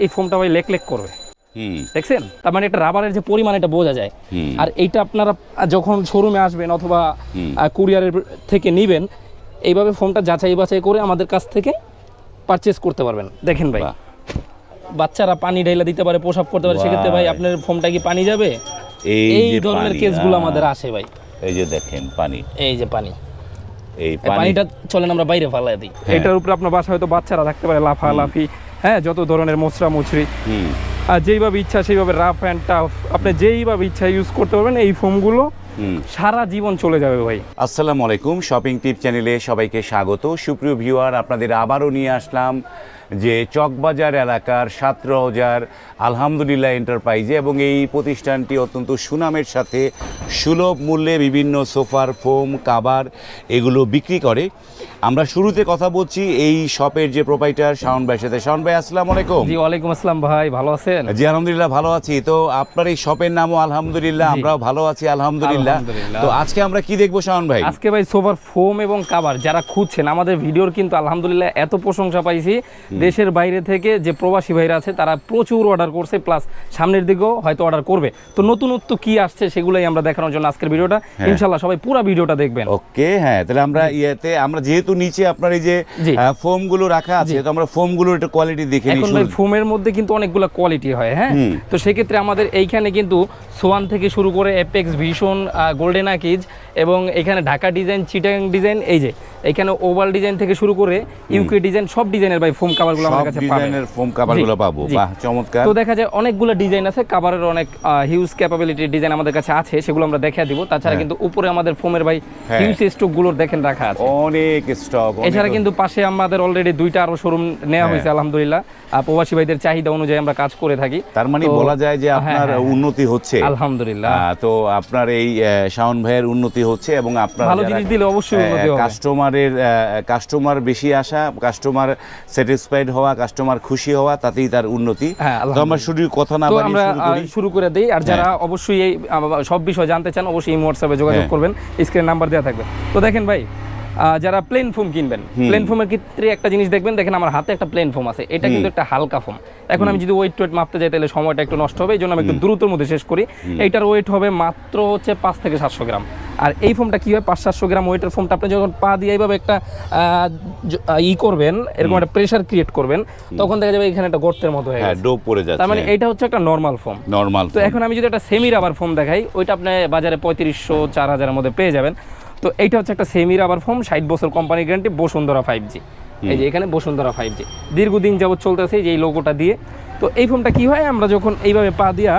এই ফোমটা ভাই lake lake করবে। দেখছেন? তার মানে এটা রাবারের যে পরিমাণ এটা বোঝা যায়। আর এইটা আপনারা যখন শোরুমে আসবেন অথবা কুরিয়ারের থেকে নেবেন এইভাবে ফোমটা যাচাই বাছাই করে আমাদের কাছ থেকে পারচেস করতে পারবেন। দেখেন ভাই। বাচ্চারা পানি ঢাইলা দিতে পারে প্রসাব করতে পারে সেক্ষেত্রে ভাই। আপনার ফোমটা কি পানি যাবে? এই ধরনের কেসগুলো আমাদের আসে ভাই। এই যে দেখেন পানি। এই যে পানি। এই পানিটা চলেন আমরা বাইরে ফালাই দিই। হ্যাঁ। এটার উপরে আপনার বাসা হয়তো বাচ্চারা থাকতে পারে লাফালাফি। হ্যাঁ যত ধরনের মোচড়া মুচড়ি আর যেইভাবে ইচ্ছা সেইভাবে রাফ অ্যান্ড টাফ আপনি যেইভাবে ইচ্ছা ইউজ করতে পারবেন এই ফোমগুলো সারা জীবন চলে যাবে ভাই। আসসালামু আলাইকুম শপিং টিপ চ্যানেলে সবাইকে স্বাগত। সুপ্রিয় ভিউয়ার আপনাদের আবারও নিয়ে আসলাম যে চকবাজার এলাকার সাতরহাজার আলহামদুলিল্লাহ এন্টারপ্রাইজে এবং এই প্রতিষ্ঠানটি অত্যন্ত সুনামের সাথে সুলভ মূল্যে বিভিন্ন সোফার ফোম কাবার এগুলো বিক্রি করে। আমরা শুরুতে কথা বলছি এই শপের যে প্রোপাইটার শাওন ভাইয়ের সাথে। শাওন ভাই আসসালামু আলাইকুম। জি ওয়ালাইকুম আসসালাম ভাই ভালো আছেন? জি আলহামদুলিল্লাহ ভালো আছি। তো আপনার এই শপের নামও আলহামদুলিল্লাহ আমরাও ভালো আছি আলহামদুলিল্লাহ। তো আজকে আমরা কি দেখব শাওন ভাই? আজকে ভাই সোফার ফোম এবং কাভার যারা খুঁজছেন আমাদের ভিডিওর কিন্তু আলহামদুলিল্লাহ এত প্রশংসা পাইছি। দেশের বাইরে থেকে যে প্রবাসী ভাইরা আছে তারা প্রচুর অর্ডার করছে প্লাস সামনের দিকেও হয়তো অর্ডার করবে। তো নতুনত্ব কি আসছে সেগুলোই আমরা দেখানোর জন্য আজকের ভিডিওটা। হ্যাঁ। ইনশাল্লাহ সবাই পুরো ভিডিওটা দেখবেন। ওকে হ্যাঁ তাহলে আমরা ইয়েতে আমরা যেহেতু নিচে আপনার এই যে ফোমগুলো রাখা আছে তো আমরা ফোমগুলোর একটা কোয়ালিটি দেখে নিই এখন ফোমের মধ্যে কিন্তু অনেকগুলো কোয়ালিটি হয় হ্যাঁ? তো সেক্ষেত্রে আমাদের এইখানে কিন্তু সোয়ান থেকে শুরু করে এপেক্স ভীষণ গোল্ডেন আকিজ এবং এখানে ঢাকা ডিজাইন চিটাং ডিজাইন এই যে এখানে ওভাল ডিজাইন থেকে শুরু করে ইউকে ডিজাইন সব ডিজাইনের ভাই ফোম কাভারগুলো আমার কাছে পাবেন ডিজাইনের ফোম কাভারগুলো জি, পাবো বাহ চমৎকার। তো দেখা যায় অনেকগুলো ডিজাইন আছে কাভারের অনেক হিউজ ক্যাপাবিলিটির ডিজাইন আমাদের কাছে আছে সেগুলো আমরা দেখা দিব। তাছাড়া হ্যাঁ। কিন্তু উপরে আমাদের ফোমের ভাই হ্যাঁ। হিউজ স্টকগুলোর দেখেন রাখা আছে। অনেক স্টক এছাড়া কিন্তু পাশে আমাদের অলরেডি দুইটা আরও শোরুম নেওয়া হ্যাঁ। হয়েছে আলহামদুলিল্লাহ। আর প্রবাসী ভাইদের চাহিদা অনুযায়ী আমরা কাজ করে থাকি। তার মানে বলা যায় যে হ্যাঁ, আপনার হ্যাঁ, হ্যাঁ। উন্নতি হচ্ছে। আলহামদুলিল্লাহ। তো আপনার এই শাওন ভাইয়ের উন্নতি হচ্ছে এবং আপনার ভালো জিনিস দিলে অবশ্যই উন্নতি হবে। কাস্টমারের কাস্টমার বেশি আসা কাস্টমার স্যাটিসফাইড হওয়া কাস্টমার খুশি হওয়া তাতেই তার উন্নতি। হ্যাঁ, তো আমরা শুধু কথা না আমরা শুরু করি। শুরু দিই। আর যারা অবশ্যই এই সব বিষয় জানতে চান অবশ্যই এই হোয়াটসঅ্যাপে যোগাযোগ হ্যাঁ। করবেন। স্ক্রিন নাম্বার দেওয়া থাকবে। তো দেখেন ভাই যারা প্লেন ফোম কিনবেন। প্লেন ফোমের ক্ষেত্রে একটা জিনিস দেখবেন দেখেন আমার হাতে একটা প্লেন ফোম আছে। এটা কিন্তু একটা হালকা ফোম এখন আমি যদি ওয়েট টোয়েট মাপতে যাই তাহলে সময়টা একটু নষ্ট হবে এই জন্য আমি একটু দ্রুতর মধ্যে শেষ করি। এইটার ওয়েট হবে মাত্র হচ্ছে পাঁচ থেকে সাতশো গ্রাম। আর এই ফোমটা কি হয়? পাঁচ সাতশো গ্রাম ওয়েটের ফোমটা আপনি যখন পা দিয়ে এইভাবে একটা ই করবেন এরকম একটা প্রেশার ক্রিয়েট করবেন তখন দেখা যাবে এখানে একটা গর্তের মতো হয়ে হ্যাঁ গেছে। ডোপ পড়ে যাচ্ছে তার মানে এইটা হচ্ছে একটা নর্মাল ফোম নরমাল তো এখন আমি যদি একটা সেমি রাবার ফোম দেখাই ওইটা আপনি বাজারে পঁয়ত্রিশশো চার হাজারের মধ্যে পেয়ে যাবেন। তো এইটা হচ্ছে একটা সেমি রাবার ফোম ষাট বছর company guarantee Bashundhara five G এই যে এখানে বসুন্ধরা ফাইভ জি দীর্ঘদিন যাবত চলতেছে যে এই লোগোটা দিয়ে। তো এই ফোমটা কি হয়? আমরা যখন এইভাবে পা দিয়া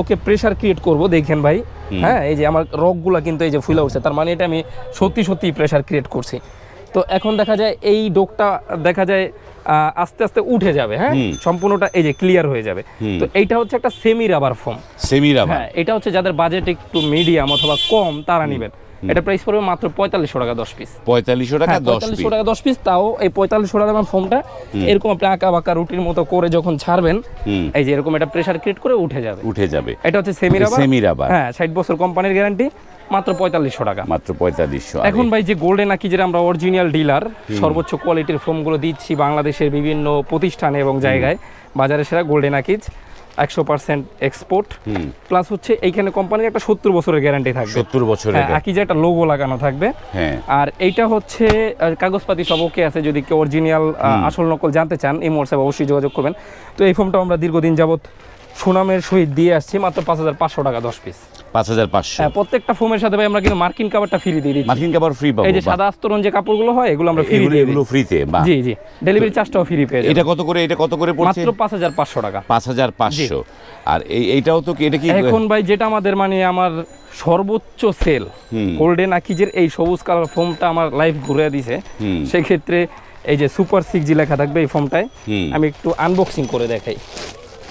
ওকে প্রেসার ক্রিয়েট করব দেখেন ভাই। হ্যাঁ এই যে আমার রগগুলা কিন্তু এই যে ফুলে উঠছে তার মানে এটা আমি সত্যি সত্যি প্রেসার ক্রিয়েট করছি। তো এখন দেখা যায় এই ডোকটা দেখা যায় আস্তে আস্তে উঠে যাবে হ্যাঁ? সম্পূর্ণটা এই যে ক্লিয়ার হয়ে যাবে। তো এইটা হচ্ছে একটা semi rubber foam semi rubber হ্যাঁ এটা হচ্ছে যাদের বাজেট একটু মিডিয়াম অথবা কম তারা নেবেন। এটা প্রাইস পড়বে মাত্র পঁয়তাল্লিশশো টাকা দশ পিস পঁয়তাল্লিশশো টাকা দশ পঁয়তাল্লিশশো টাকা দশ পিস তাও এই পঁয়তাল্লিশশো টাকা দামের ফোমটা এরকম আপনি আঁকা বাঁকা রুটির মতো করে যখন ছাড়বেন এই যে এরকম একটা প্রেসার ক্রিয়েট করে উঠে যাবে। উঠে যাবে। এটা হচ্ছে সেমি রাবার সেমি রাবার হ্যাঁ ষাট বছর কোম্পানির গ্যারান্টি মাত্র পঁয়তাল্লিশশো টাকা। মাত্র পঁয়তাল্লিশশো এখন ভাই যে গোল্ডেন আকি যেটা আমরা অরিজিনাল ডিলার সর্বোচ্চ কোয়ালিটির ফোমগুলো দিচ্ছি বাংলাদেশের বিভিন্ন প্রতিষ্ঠানে এবং জায়গায় বাজারে সেরা গোল্ডেন আকিজ। একশো পার্সেন্ট এক্সপোর্ট প্লাস হচ্ছে এইখানে কোম্পানির একটা সত্তর বছরের গ্যারান্টি থাকবে। সত্তর বছরের একই যে একটা লোগো লাগানো থাকবে। হ্যাঁ। আর এইটা হচ্ছে কাগজপাতি সব ওকে আছে যদি কেউ অরিজিনাল আসল নকল জানতে চান এই মোটসঅ্যাপ অবশ্যই যোগাযোগ করবেন। তো এই ফর্মটা আমরা দীর্ঘদিন যাবৎ সুনামের সহিত দিয়ে আসছি মাত্র পাঁচ হাজার পাঁচশো টাকা দশ পিস পাঁচ হাজার পাঁচশো। হ্যাঁ প্রত্যেকটা ফোমের সাথে ভাই আমরা কিন্তু মার্কিন কাভারটা ফ্রি দিয়ে দিচ্ছি। মার্কিন কাবার ফ্রি পাবো এই যে সাদা আস্তরণ যে কাপড়গুলো হয় এগুলো আমরা ফ্রি এগুলো দিয়ে এগুলো দিই ফ্রিতে জি জি। ডেলিভারি চার্জটাও ফ্রি পেয়ে এটা কত করে এটা কত করে পড়ছে? মাত্র পাঁচ হাজার পাঁচশো টাকা। পাঁচ হাজার পাঁচশো। আর এই এইটাও তো এটা কি এখন ভাই যেটা আমাদের মানে আমার সর্বোচ্চ সেল। গোল্ডেন আকিজের এই সবুজ কালার ফোমটা আমার লাইফ ঘুরে দিছে। সেক্ষেত্রে এই যে সুপার সিক্স জি লেখা থাকবে এই ফোমটায় আমি একটু আনবক্সিং করে দেখাই।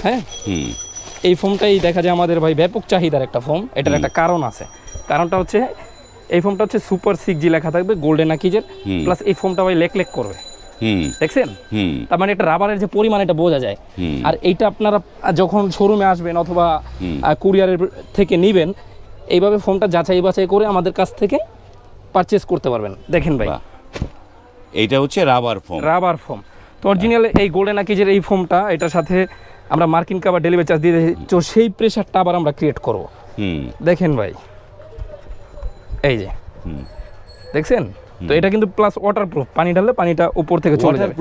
হ্যাঁ? হুম। এই ফোমটাই দেখা যায় আমাদের ভাই ব্যাপক চাহিদার একটা ফোম এটার একটা কারণ আছে। কারণটা হচ্ছে এই ফোমটা হচ্ছে সুপার সিক্স জি লেখা থাকবে গোল্ডেন আকিজের প্লাস এই ফোমটা ভাই লেক লেক করবে। দেখছেন? তার মানে এটা রাবারের যে পরিমাণ এটা বোঝা যায়। আর এইটা আপনারা যখন শোরুমে আসবেন অথবা কুরিয়ারের থেকে নেবেন এইভাবে ফোনটা যাচাই বাছাই করে আমাদের কাছ থেকে পারচেস করতে পারবেন। দেখেন ভাই। এইটা হচ্ছে রাবার ফোম রাবার ফোম তো অরিজিনাল এই গোল্ডেন আকিজের এই ফোমটা এটার সাথে আমরা মার্কিন কাবার ডেলিভারি চার্জ দিয়ে তো সেই প্রেশারটা আবার আমরা ক্রিয়েট করব। দেখেন ভাই। এই যে। দেখছেন? তো এটা কিন্তু প্লাস ওয়াটার প্রুফ পানি ঢাললে পানিটা উপর থেকে চলে যাবে ও,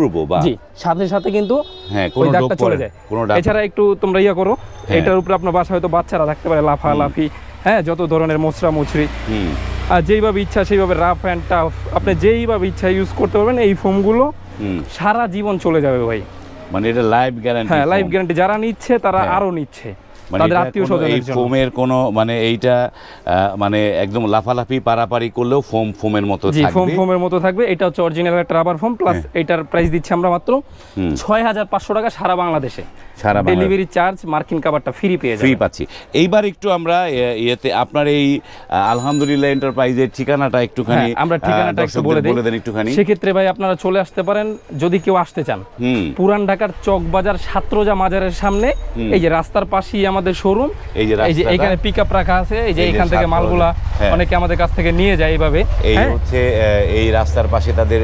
জি। সাথে সাথে কিন্তু হ্যাঁ কোনো দাগটা চলে যায়। এছাড়া একটু তোমরা ইয়া করো। হ্যাঁ। এটার উপরে আপনার বাসা হয়তো বাচ্চারা থাকতে পারে লাফা লাফি হ্যাঁ যত ধরনের মুচড়ি হুম। আর যেইভাবে ইচ্ছা সেইভাবে রাফ অ্যান্ড টাফ আপনি যেইভাবে ইচ্ছা ইউজ করতে পারবেন এই ফোমগুলো সারা জীবন চলে যাবে ভাই। মানে এটা লাইফ গ্যারান্টি হ্যাঁ লাইফ গ্যারান্টি যারা নিচ্ছে তারা হ্যাঁ। আরও নিচ্ছে। মানে তাদের আত্মীয় স্বজন এই ফোমের কোনো মানে এইটা মানে একদম লাফালাফি পারাপারি করলেও ফোম ফোমের মতো থাকবে জি ফোম ফোমের মতো থাকবে। এটা হচ্ছে অরিজিনাল একটা রাবার ফোম প্লাস এটার প্রাইস দিচ্ছি আমরা মাত্র হুম। ছয় হাজার পাঁচশো টাকা সারা বাংলাদেশে। সারা ডেলিভারি চার্জ মার্কিন কাবারটা ফ্রি পেয়ে ফ্রি পাচ্ছি। এইবার একটু আমরা ইয়েতে আপনার এই আলহামদুলিল্লাহ এন্টারপ্রাইজের ঠিকানাটা একটুখানি হ্যাঁ, আমরা ঠিকানাটা একটু বলে বলে দেন একটুখানি। সেক্ষেত্রে ভাই আপনারা চলে আসতে পারেন যদি কেউ আসতে চান। পুরান ঢাকার চকবাজার সাত্রজা মাজারের সামনে। এই যে রাস্তার পাশেই আমাদের শোরুম এই যে এই যে এখানে পিক রাখা আছে। এই যে এখান থেকে মালগুলা হ্যাঁ। অনেকে আমাদের কাছ থেকে নিয়ে যায় এইভাবে। এই হ্যাঁ? হচ্ছে এই রাস্তার পাশে তাদের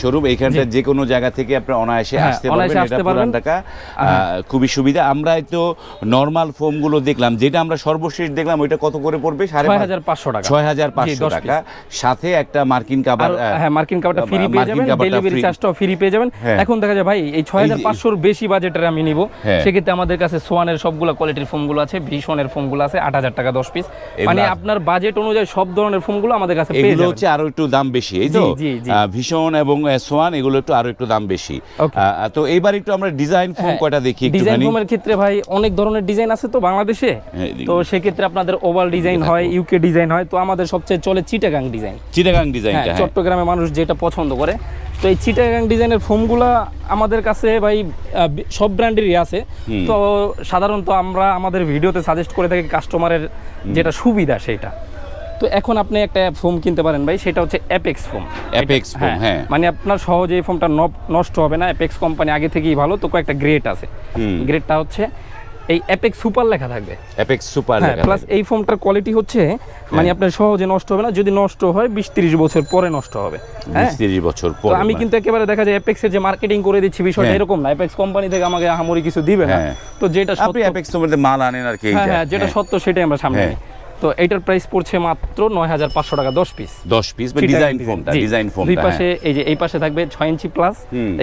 শোরুম এইখানটা যে কোনো জায়গা থেকে আপনি অনায়াসে আসতে অনায়াসে পারবেন আসতে এটা পুরান পারবেন। ঢাকা। খুবই সুবিধা। আমরা তো নর্মাল ফোমগুলো দেখলাম। যেটা আমরা সর্বশেষ দেখলাম ওইটা কত করে পড়বে? সাড়ে ছয় হাজার পাঁচশো টাকা। ছয় হাজার পাঁচশো টাকা। সাথে একটা মার্কিন কাবার হ্যাঁ মার্কিন কাবারটা ফ্রি পেয়ে যাবেন। ডেলিভারি চার্জটাও ফ্রি পেয়ে যাবেন। হ্যাঁ। এখন দেখা যায় ভাই এই ছয় হাজার পাঁচশোর বেশি বাজেটের আমি নিব। হ্যাঁ। সেক্ষেত্রে আমাদের কাছে সোয়ানের সবগুলো কোয়ালিটির ফোমগুলো আছে ভীষণের ফোমগুলো আছে আট হাজার টাকা দশ পিস মানে আপনার বাজেট অনুযায়ী সব ধরনের ফোমগুলো আমাদের কাছে পেয়ে যাবেন। হচ্ছে আরও একটু দাম বেশি এই তো? ভীষণ এবং সোয়ান এগুলো একটু আরও একটু দাম বেশি। তো এইবার একটু আমরা ডিজাইন ফোম হ্যাঁ, কয়টা দেখি ডিজাইন ফোমের ক্ষেত্রে ভাই অনেক ধরনের ডিজাইন আছে তো বাংলাদেশে? হ্যাঁ। তো সেক্ষেত্রে আপনাদের ওভাল ডিজাইন হয় ইউকে ডিজাইন হয় তো আমাদের সবচেয়ে চলে চিটাগাং ডিজাইন চিটাগাং ডিজাইনটা হ্যাঁ চট্টগ্রামে মানুষ যেটা পছন্দ করে। তো এই চিটাগাং ডিজাইনের ফোমগুলা আমাদের কাছে ভাই সব ব্র্যান্ডেরই আছে। তো সাধারণত আমরা আমাদের ভিডিওতে সাজেস্ট করে থাকি কাস্টমারের যেটা সুবিধা সেটা। তো এখন আপনি একটা ফোম কিনতে পারেন ভাই সেটা হচ্ছে অ্যাপেক্স ফোম অ্যাপেক্স ফোম হ্যাঁ মানে আপনার সহজে এই ফোমটা নষ্ট হবে না। অ্যাপেক্স কোম্পানি আগে থেকেই ভালো তো কয়েকটা গ্রেড আছে। গ্রেডটা হচ্ছে এই অ্যাপেক্স সুপার লেখা থাকবে। অ্যাপেক্স সুপার হ্যাঁ প্লাস এই ফোমটার কোয়ালিটি হচ্ছে মানে আপনার সহজে নষ্ট হবে না যদি নষ্ট হয় বিশ তিরিশ বছর পরে নষ্ট হবে। হ্যাঁ। বিশ তিরিশ বছর তো পর আমি কিন্তু একেবারে দেখা যায় অ্যাপেক্সের যে মার্কেটিং করে দিচ্ছি বিষয়টা হ্যাঁ। এরকম না। অ্যাপেক্স কোম্পানি থেকে আমাকে আহামরি কিছু দিবে না। হ্যাঁ। তো যেটা আপনি সত্য অ্যাপেক্স তোমাদের মাল আনেন আর কি হ্যাঁ হ্যাঁ যেটা হ্যাঁ। সত্য সেটাই আমরা সামনে হ্যাঁ। নিই। তো এইটার প্রাইস পড়ছে মাত্র নয় হাজার পাঁচশো টাকা দশ পিস দশ পিস ডিজাইন ফোমটা ডিজাইন দুই পাশে এই যে এই পাশে থাকবে ছয় ইঞ্চি প্লাস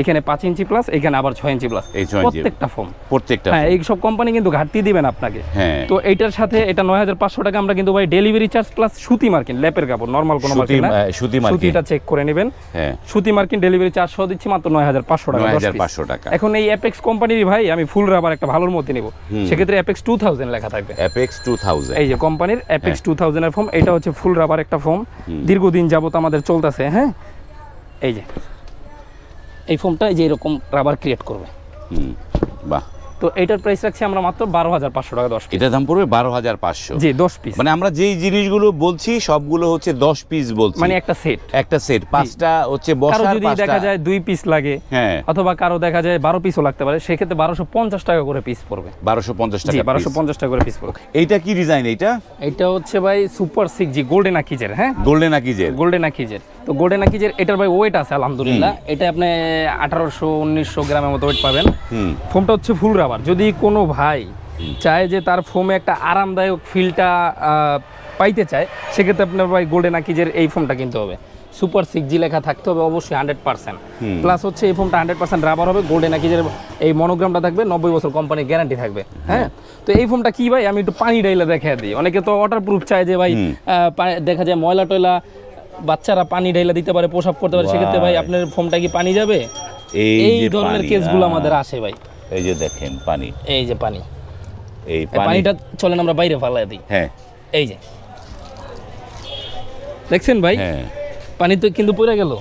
এখানে পাঁচ ইঞ্চি প্লাস এখানে আবার ছয় ইঞ্চি প্লাস এই 6 ইঞ্চি। প্রত্যেকটা ফোম প্রত্যেকটা হ্যাঁ এই সব কোম্পানি কিন্তু ঘাটতি দিবেন আপনাকে। হ্যাঁ। তো এইটার সাথে এটা নয় হাজার পাঁচশো টাকা আমরা কিন্তু ভাই ডেলিভারি চার্জ প্লাস সুতি মার্কিন ল্যাপের কাপড় নর্মাল কোনো মার্কিন সুতি সুতিটা চেক করে নেবেন। হ্যাঁ। সুতি মার্কিন ডেলিভারি চার্জ সহ দিচ্ছি মাত্র নয় হাজার পাঁচশো টাকা নয় হাজার পাঁচশো টাকা। এখন এই অ্যাপেক্স কোম্পানির ভাই আমি ফুল রাবার একটা ভালোর মধ্যে নিব। সেক্ষেত্রে অ্যাপেক্স টু থাউজেন্ড লেখা থাকবে। অ্যাপেক্স টু থাউজেন্ড এই যে কোম্পানির অ্যাপেক্স। টু থাউজেন্ডের ফোম এটা হচ্ছে ফুল রাবার একটা ফোম দীর্ঘদিন যাবত আমাদের চলতেছে হ্যাঁ? এই যে। এই ফোমটা এই যে এরকম রাবার ক্রিয়েট করবে বাহ। তো এটার প্রাইস রাখছি আমরা মাত্র বারো হাজার পাঁচশো টাকা দশ পিস এটার দাম পড়বে বারো হাজার পাঁচশো। জি দশ পিস মানে আমরা যেই জিনিসগুলো বলছি সবগুলো হচ্ছে দশ পিস বলছি। মানে একটা সেট একটা সেট পাঁচটা হচ্ছে বসার যদি দেখা যায় দুই পিস লাগে হ্যাঁ। অথবা কারও দেখা যায় বারো পিসও লাগতে পারে সেক্ষেত্রে বারোশো পঞ্চাশ টাকা করে পিস পড়বে। বারোশো পঞ্চাশ টাকা বারোশো পঞ্চাশ টাকা করে পিস পড়বে। এইটা কি ডিজাইন এইটা? এটা হচ্ছে ভাই সুপার সিক্স জি গোল্ডেন আকিজের হ্যাঁ? গোল্ডেন আকিজের গোল্ডেন আকিজের তো গোল্ডেন আকিজের এটার ভাই ওয়েট আছে আলহামদুলিল্লাহ। এটা আপনি আঠারোশো উনিশশো গ্রামের মতো ওয়েট পাবেন। হুম। ফোমটা হচ্ছে ফুল রাবার যদি কোনো ভাই চায় যে তার ফোমে একটা আরামদায়ক ফিলটা পাইতে চায় সেক্ষেত্রে আপনার ভাই গোল্ডেন আকিজের এই ফোমটা কিনতে হবে। সুপার সিক্স জি লেখা থাকতে হবে অবশ্যই হান্ড্রেড পার্সেন্ট প্লাস হচ্ছে এই ফোনটা হান্ড্রেড পার্সেন্ট রাবার হবে গোল্ডেন আকিজের এই মনোগ্রামটা থাকবে নব্বই বছর কোম্পানির গ্যারান্টি থাকবে। হ্যাঁ? তো এই ফোনটা কি ভাই? আমি একটু পানি ডাইলে দেখা দিই। অনেকে তো ওয়াটার প্রুফ চায় যে ভাই দেখা যায় ময়লা টয়লা বাচ্চারা পানি ডাইলা দিতে পারে পোশাক করতে পারে সেক্ষেত্রে ভাই. আপনার ফোমটা কি পানি যাবে? এই ধরনের কেসগুলো আমাদের আসে ভাই। এই যে দেখেন পানি। এই যে পানি। এই পানিটা চলেন আমরা বাইরে ফালাই দিই। হ্যাঁ। এই যে। দেখছেন ভাই? হ্যাঁ। পানি তো কিন্তু পড়ে গেল।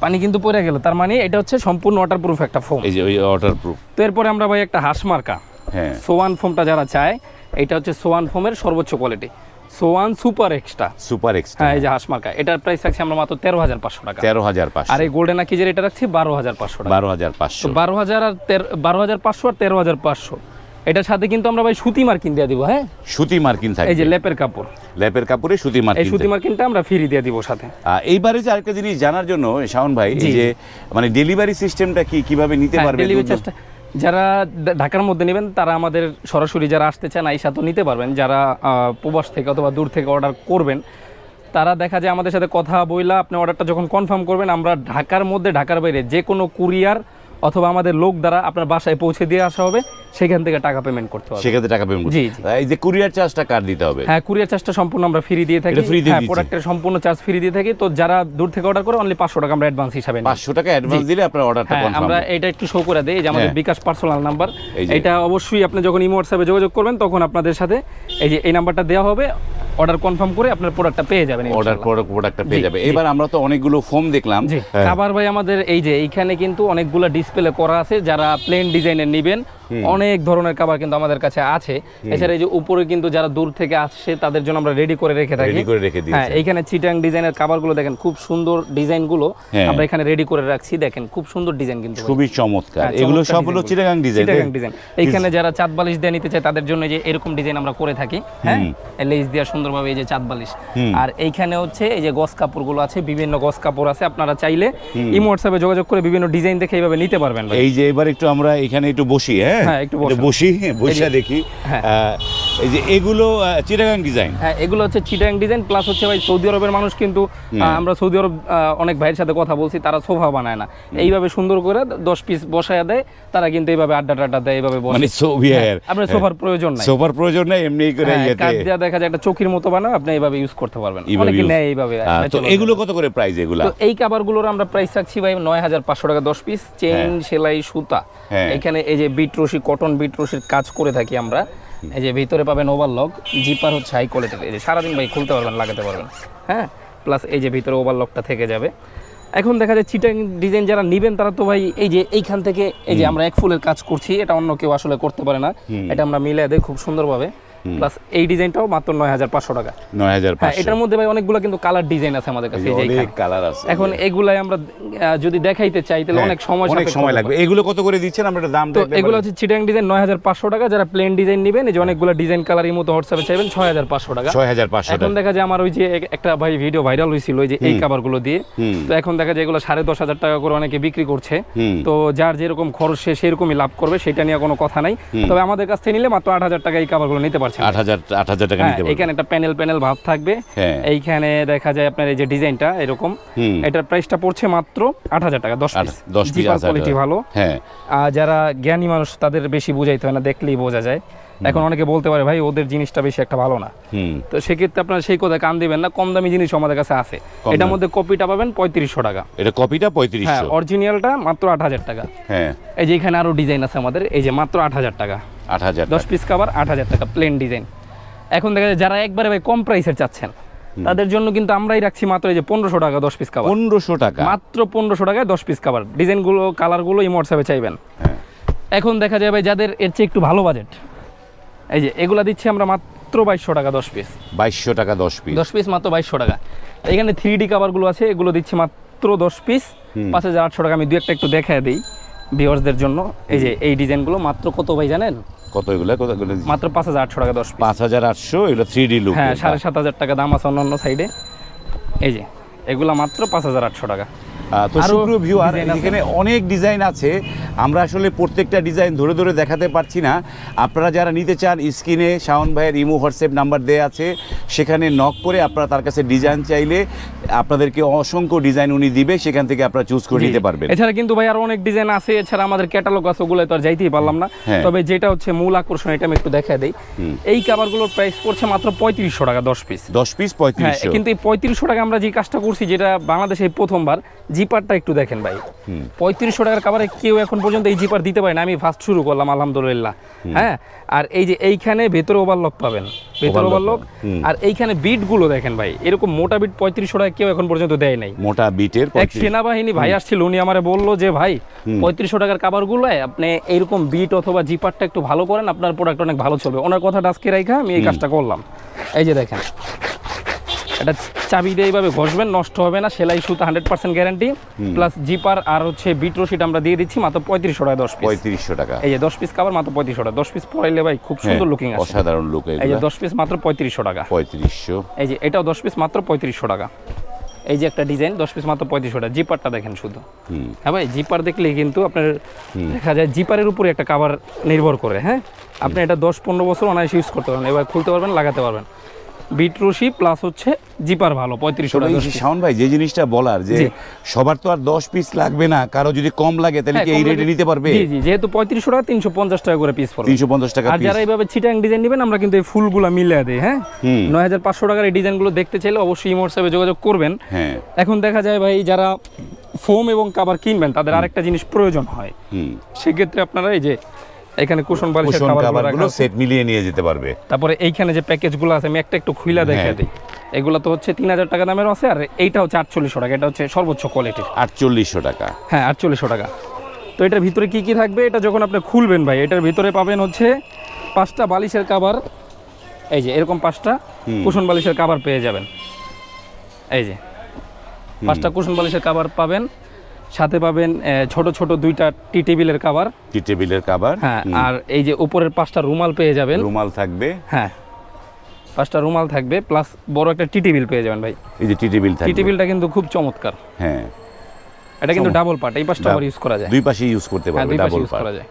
পানি কিন্তু পড়ে গেল। তার মানে এটা হচ্ছে সম্পূর্ণ ওয়াটারপ্রুফ একটা ফোম এই যে ওই ওয়াটার প্রুফ তো এরপরে আমরা ভাই একটা হাঁস মার্কা। হ্যাঁ। সোয়ান ফোমটা যারা চায় এটা হচ্ছে সোয়ান ফোমের সর্বোচ্চ quality swan super extra super extra হ্যাঁ এই যে হাঁস মার্কা এটার প্রাইস রাখছি আমরা মাত্র তেরো হাজার পাঁচশো টাকা। তেরো হাজার পাঁচশো। আর এই গোল্ডেন আকিজের এটা রাখছি? বারো হাজার পাঁচশো টাকা। বারো হাজার পাঁচশো। বারো হাজার আর তেরো বারো হাজার পাঁচশো আর তেরো হাজার পাঁচশো। এটার সাথে কিন্তু আমরা ভাই সুতি মার্কিন দিয়ে দিব হ্যাঁ? সুতি মার্কিন থাকে এই যে লেপের কাপড়। ল্যাপের কাপড়ে সুতি এই সুতি মার্কিনটা আমরা ফ্রি দিয়ে দিব সাথে। এইবারে যে আরেকটা জিনিস জানার জন্য শাওন ভাই যে মানে ডেলিভারি সিস্টেমটা কি কীভাবে নিতে হ্যাঁ, পারবে ডেলিভারি যারা ঢাকার মধ্যে নেবেন, তারা আমাদের সরাসরি যারা আসতে চান, আইসা তো নিতে পারবেন। যারা প্রবাস থেকে অথবা দূর থেকে অর্ডার করবেন, তারা দেখা যায় আমাদের সাথে কথা বইলা আপনি অর্ডারটা যখন কনফার্ম করবেন, আমরা ঢাকার মধ্যে, ঢাকার বাইরে যে কোনো কুরিয়ার অথবা আমাদের লোক দ্বারা আপনার বাসায় পৌঁছে দিয়ে আসা হবে সেখান থেকে টাকা পেমেন্ট করতে হবে। সেক্ষেত্রে টাকা পেমেন্ট জি। এই যে কুরিয়ার চার্জটা কার দিতে হবে? হ্যাঁ কুরিয়ার চার্জটা সম্পূর্ণ আমরা ফ্রি দিয়ে থাকি। হ্যাঁ প্রোডাক্টের সম্পূর্ণ চার্জ ফ্রি দিয়ে থাকি। তো যারা দূর থেকে অর্ডার করে অনলি পাঁচশো টাকা আমরা অ্যাডভান্স হিসাবে নিই। পাঁচশো টাকা অ্যাডভান্স দিলে আপনার অর্ডারটা হ্যাঁ কনফার্ম আমরা এটা একটু শো করে দেই এই যে আমাদের হ্যাঁ। বিকাশ পার্সোনাল নাম্বার এটা অবশ্যই আপনি যখন ইমো হোয়াটসঅ্যাপে যোগাযোগ করবেন তখন আপনাদের সাথে এই যে এই নাম্বারটা দেওয়া হবে। অর্ডার কনফার্ম করে আপনার প্রোডাক্টটা পেয়ে যাবেন অর্ডার। প্রোডাক্টটা পেয়ে যাবে এবার আমরা তো অনেকগুলো ফোম দেখলাম জি হ্যাঁ। কাবার ভাই আমাদের এই যে এইখানে কিন্তু অনেকগুলো ডিসপ্লে করা আছে যারা প্লেন ডিজাইনের নেবেন অনেক ধরনের কাবার কিন্তু আমাদের কাছে আছে। এছাড়া এই যে উপরে কিন্তু যারা দূর থেকে আসছে তাদের জন্য আমরা রেডি করে রেখে থাকি। করে রেখে হ্যাঁ এইখানে চিটাং ডিজাইনের কাভারগুলো দেখেন খুব সুন্দর ডিজাইনগুলো হ্যাঁ। আমরা এখানে রেডি করে রাখছি। দেখেন খুব সুন্দর ডিজাইন কিন্তু খুবই চমৎকার। হ্যাঁ, এগুলো সব হলো। Chittagong design Chittagong design. এইখানে যারা চাঁদ বালিশ দিয়ে নিতে চায় তাদের জন্য যে এরকম ডিজাইন আমরা করে থাকি। হ্যাঁ লেস দেওয়া সুন্দরভাবে এই যে চাঁদ বালিশ। আর এইখানে হচ্ছে এই যে গস কাপড়গুলো আছে বিভিন্ন গস কাপড় আছে আপনারা চাইলে ইমো হোয়াটসঅ্যাপে যোগাযোগ করে বিভিন্ন ডিজাইন দেখে এইভাবে নিতে পারবেন। এই যে এবার একটু আমরা এখানে একটু বসি হ্যাঁ? হ্যাঁ, একটু বসেন। বসি বসে যে- দেখি হ্যাঁ। এই যে এগুলো চিটাগাং ডিজাইন হ্যাঁ এগুলো হচ্ছে চিটাং ডিজাইন প্লাস হচ্ছে ভাই সৌদি আরবের মানুষ কিন্তু আমরা সৌদি আরব অনেক ভাইয়ের সাথে কথা বলছি তারা সোফা বানায় না। এইভাবে সুন্দর করে দশ পিস বসায় দেয় তারা কিন্তু এইভাবে আড্ডা টাড্ডা দেয় এইভাবে মানে সোভিয়ার আপনার সোফার প্রয়োজন নাই। সোফার প্রয়োজন নেই এমনি করে হ্যাঁ, ইয়েতে। দেখা যায় একটা চকির মতো বানাও আপনি এইভাবে ইউজ করতে পারবেন। অনেকে নেয় এইভাবে তো এগুলো কত করে প্রাইস এগুলা? তো এই কাবারগুলোর আমরা প্রাইস রাখছি ভাই নয় হাজার পাঁচশো টাকা দশ পিস চেইন সেলাই সুতা। হ্যাঁ। এখানে এই যে বিট রশি কটন বিট রশির কাজ করে থাকি আমরা। এই যে ভিতরে পাবেন ওভারলক জিপার হচ্ছে হাই কোয়ালিটির এই যে সারাদিন ভাই খুলতে পারবেন লাগাতে পারবেন। হ্যাঁ? প্লাস এই যে ভিতরে ওভারলকটা থেকে যাবে। এখন দেখা যায় চিটাং ডিজাইন যারা নেবেন তারা তো ভাই এই যে এইখান থেকে এই যে আমরা এক ফুলের কাজ করছি এটা অন্য কেউ আসলে করতে পারে না। এটা আমরা মিলে দেয় খুব সুন্দরভাবে। প্লাস এই ডিজাইনটাও মাত্র নয় হাজার পাঁচশো টাকা। নয় হাজার হ্যাঁ এটার মধ্যে ভাই অনেকগুলো কিন্তু কালার ডিজাইন আছে আমাদের কাছে যে কালার আছে এখন এগুলাই আমরা যদি দেখাইতে চাই তাহলে হ্যাঁ, অনেক সময় অনেক সময় লাগবে। এগুলো কত করে দিচ্ছেন? আমরা দাম তো এগুলো হচ্ছে চিটাং ডিজাইন নয় হাজার পাঁচশো টাকা যারা প্লেন ডিজাইন নেবেন এই যে অনেকগুলো ডিজাইন কালার এই মতো হোয়াটসঅ্যাপে চাইবেন ছয় হাজার পাঁচশো টাকা। ছয় হাজার পাঁচশো এখন দেখা যায় আমার ওই যে একটা ভাই ভিডিও ভাইরাল হয়েছিল ওই যে এই কাভারগুলো দিয়ে। তো এখন দেখা যায় এগুলো সাড়ে দশ হাজার টাকা করে অনেকে বিক্রি করছে। তো যার যেরকম খরচ সে সেরকমই লাভ করবে সেটা নিয়ে কোনো কথা নাই। তবে আমাদের কাছ থেকে নিলে মাত্র আট হাজার টাকা এই কাভারগুলো নিতে পারছেন আট হাজার আট হাজার টাকা হ্যাঁ নিতে এখানে একটা প্যানেল প্যানেল ভাব থাকবে। হ্যাঁ। এইখানে দেখা যায় আপনার এই যে ডিজাইনটা এরকম। এটার প্রাইসটা পড়ছে মাত্র আট হাজার টাকা দশ দশ পিস কোয়ালিটি ভালো। হ্যাঁ। আর যারা জ্ঞানী মানুষ তাদের বেশি বুঝাইতে হয় না দেখলেই বোঝা যায়। এখন অনেকে বলতে পারে ভাই ওদের জিনিসটা বেশি একটা ভালো না। হুম। তো সেক্ষেত্রে আপনারা সেই কথা কান দিবেন না কম দামি জিনিস আমাদের কাছে আছে। এটার মধ্যে কপিটা পাবেন পঁয়ত্রিশশো টাকা। এটা কপিটা হ্যাঁ পঁয়ত্রিশশো অরিজিনালটা মাত্র আট হাজার টাকা। হ্যাঁ। এই যে এখানে আরও ডিজাইন আছে আমাদের এই যে মাত্র আট হাজার টাকা। আট হাজার দশ পিস কাভার আট হাজার টাকা প্লেন ডিজাইন এখন দেখা যায় যারা একবারে ভাই কম প্রাইসের চাচ্ছেন তাদের জন্য কিন্তু আমরাই রাখছি মাত্র এই যে পনেরোশো টাকা দশ পিস কাভার পনেরোশো টাকা। মাত্র পনেরোশো টাকায় দশ পিস কাভার ডিজাইনগুলো কালারগুলো ইমো হোয়াটসঅ্যাপে চাইবেন। হ্যাঁ। এখন দেখা যায় ভাই যাদের এর চেয়ে একটু ভালো বাজেট এই যে এগুলা দিচ্ছি আমরা মাত্র বাইশশো টাকা দশ পিস বাইশশো টাকা দশ পিস দশ পিস মাত্র বাইশশো টাকা। এখানে থ্রি ডি কাভারগুলো আছে এগুলো দিচ্ছি মাত্র দশ পিস পাঁচ হাজার আটশো টাকা আমি দু একটা একটু দেখায় দিই ভিওয়ার্সদের জন্য। এই যে এই ডিজাইনগুলো মাত্র কত ভাই জানেন? কত এগুলো? মাত্র পাঁচ হাজার আটশো টাকা দশ পাঁচ হাজার আটশো এগুলো থ্রি ডি লুক হ্যাঁ সাড়ে সাত হাজার টাকা দাম আছে অন্যান্য সাইডে এই যে এগুলা মাত্র পাঁচ হাজার আটশো টাকা। তো সুপ্রিয় ভিউয়ার এখানে অনেক ডিজাইন আছে। আমরা আসলে প্রত্যেকটা ডিজাইন ধরে ধরে দেখাতে পারছি না। আপনারা যারা নিতে চান স্ক্রিনে শাওন ভাইয়ের ইমো হোয়াটসঅ্যাপ নাম্বার দেওয়া আছে সেখানে নক করে আপনারা তার কাছে ডিজাইন চাইলে আপনাদেরকে অসংখ্য ডিজাইন উনি দিবে সেখান থেকে আপনারা চুজ করে নিতে পারবেন। এছাড়া কিন্তু ভাই আরও অনেক ডিজাইন আছে এছাড়া আমাদের ক্যাটালগ আছে ওগুলো তো আর যাইতেই পারলাম না। হ্যাঁ। তবে যেটা হচ্ছে মূল আকর্ষণ এটা আমি একটু দেখা দিই। এই কাভারগুলোর প্রাইস পড়ছে মাত্র পঁয়ত্রিশশো টাকা দশ পিস দশ পিস হ্যাঁ পঁয়ত্রিশশো কিন্তু এই পঁয়ত্রিশশো টাকা আমরা যে কাজটা করছি যেটা বাংলাদেশে প্রথমবার জিপারটা একটু দেখেন ভাই। পঁয়ত্রিশশো টাকার কাভারে কেউ এখন পর্যন্ত এই জিপার দিতে পারে না। আমি ফার্স্ট শুরু করলাম আলহামদুলিল্লাহ। হ্যাঁ? আর এই যে এইখানে ভেতরে ওভারলক পাবেন। ভেতরে ওভারলক আর এইখানে বিটগুলো দেখেন ভাই। এরকম মোটা বিট পঁয়ত্রিশশো টাকা কেউ এখন পর্যন্ত দেয় নাই। মোটা বিটের এক সেনাবাহিনী ভাই আসছিল উনি আমারে বলল যে ভাই পঁয়ত্রিশশো টাকার কাবার গুলোয় আপনি এইরকম বিট অথবা জিপারটা একটু ভালো করেন আপনার প্রোডাক্ট অনেক ভালো চলবে। ওনার কথাটা আজকে রাইখা আমি এই কাজটা করলাম। এই যে দেখেন। এটা চাবি দিয়ে এইভাবে ঘষবেন নষ্ট হবে না সেলাই সুতা hundred percent guarantee plus zipper আর হচ্ছে বিট রশিদ আমরা দিয়ে দিচ্ছি মাত্র পঁয়ত্রিশশো টাকা দশ পঁয়ত্রিশশো টাকা। এই যে দশ পিস কাবার মাত্র পঁয়ত্রিশশো টাকা। দশ পিস পরাইলে ভাই খুব সুন্দর হ্যাঁ, লুকিং আসে। অসাধারণ লুক এই যে দশ পিস মাত্র পঁয়ত্রিশশো টাকা। পঁয়ত্রিশশো। এই যে এটাও দশ পিস মাত্র পঁয়ত্রিশশো টাকা। এই যে একটা ডিজাইন দশ পিস মাত্র পঁয়ত্রিশশো টাকা। জিপারটা দেখেন শুধু। হ্যাঁ ভাই জিপার দেখলে কিন্তু আপনার দেখা যায় জিপারের উপরে একটা কাভার নির্ভর করে হ্যাঁ? আপনি এটা দশ পনেরো বছর অনায়াসে ইউজ করতে পারবেন এবার খুলতে পারবেন লাগাতে পারবেন। প্লাস হচ্ছে জিপার ভালো পঁয়ত্রিশশো। শাওন ভাই যে জিনিসটা বলার যে সবার তো আর দশ পিস লাগবে না কারও যদি কম লাগে তাহলে হ্যাঁ, কি এই রেটে নিতে পারবে? জি জি যেহেতু পঁয়ত্রিশশো টাকা তিনশো পঞ্চাশ টাকা করে পিস পড়বে। তিনশো পঞ্চাশ টাকা আর যারা এইভাবে চিটাং ডিজাইন নেবেন আমরা কিন্তু এই ফুলগুলো মিলে দেই হ্যাঁ? নয় হাজার পাঁচশো টাকার এই ডিজাইনগুলো দেখতে চাইলে অবশ্যই যোগাযোগ করবেন। হ্যাঁ। এখন দেখা যায় ভাই যারা ফোম এবং কাবার কিনবেন তাদের আরেকটা জিনিস প্রয়োজন হয়। সেক্ষেত্রে আপনারা এই যে এখানে কুশন বালিশের কাভার সেট মিলিয়ে নিয়ে যেতে পারবে। তারপরে এইখানে যে প্যাকেজগুলো আছে আমি একটা একটু খুইলা দেখা হ্যাঁ। দিই। এগুলো তো হচ্ছে তিন হাজার টাকা দামের আছে আর এইটা হচ্ছে আটচল্লিশশো টাকা এটা হচ্ছে সর্বোচ্চ কোয়ালিটির আটচল্লিশশো টাকা। হ্যাঁ আটচল্লিশশো টাকা। তো এটার ভিতরে কি কি থাকবে এটা যখন আপনি খুলবেন ভাই এটার ভিতরে পাবেন হচ্ছে পাঁচটা বালিশের কাভার এই যে এরকম পাঁচটা। কুশন বালিশের কাভার পেয়ে যাবেন। এই যে পাঁচটা কুশন বালিশের কাভার পাবেন। সাথে পাবেন ছোট ছোট দুইটা টি টেবিলের কাভার টি টেবিলের কাভার হ্যাঁ আর এই যে উপরের পাঁচটা রুমাল পেয়ে যাবেন। রুমাল থাকবে। হ্যাঁ পাঁচটা রুমাল থাকবে প্লাস বড় একটা টি টেবিল পেয়ে যাবেন ভাই। এই যে টি টেবিল টি টেবিলটা কিন্তু খুব চমৎকার। হ্যাঁ। এটা কিন্তু ডাবল পার্ট এই পাঁচটা আবার ইউজ করা যায়। দুই পাশে ইউজ করতে হ্যাঁ পারবে ডাবল পার্ট করা যায়।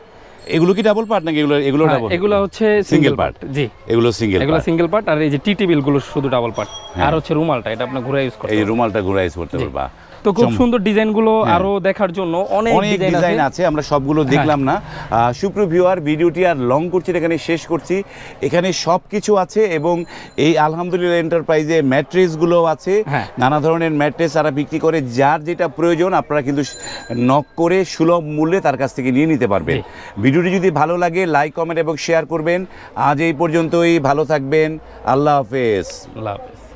এগুলো কি ডাবল পার্ট নাকি এগুলো এগুলো হ্যাঁ, ডাবল এগুলো হচ্ছে সিঙ্গেল পার্ট জি। এগুলো সিঙ্গেল এগুলো সিঙ্গেল পার্ট আর এই যে টি টেবিলগুলো শুধু ডাবল পার্ট হ্যাঁ। আর হচ্ছে রুমালটা এটা আপনি ঘুরে ইউজ করতে এই রুমালটা ঘুরে ইউজ করতে পারবা তো খুব সুন্দর ডিজাইনগুলো হ্যাঁ। আরও দেখার জন্য অনেক ডিজাইন আছে। আমরা সবগুলো দেখলাম না। আহ, সুপ্রিয় ভিউয়ার ভিডিওটি আর লং করছি এখানে শেষ করছি। এখানে সব কিছু আছে এবং এই আলহামদুলিল্লাহ এন্টারপ্রাইজে ম্যাট্রেসগুলো আছে। নানা ধরনের ম্যাট্রেস তারা বিক্রি করে যার যেটা প্রয়োজন আপনারা কিন্তু নক করে সুলভ মূল্যে তার কাছ থেকে নিয়ে নিতে পারবেন। ভিডিওটি যদি ভালো লাগে লাইক কমেন্ট এবং শেয়ার করবেন। আজ এই পর্যন্তই, ভালো থাকবেন। আল্লাহ হাফেজ। আল্লাহ হাফেজ।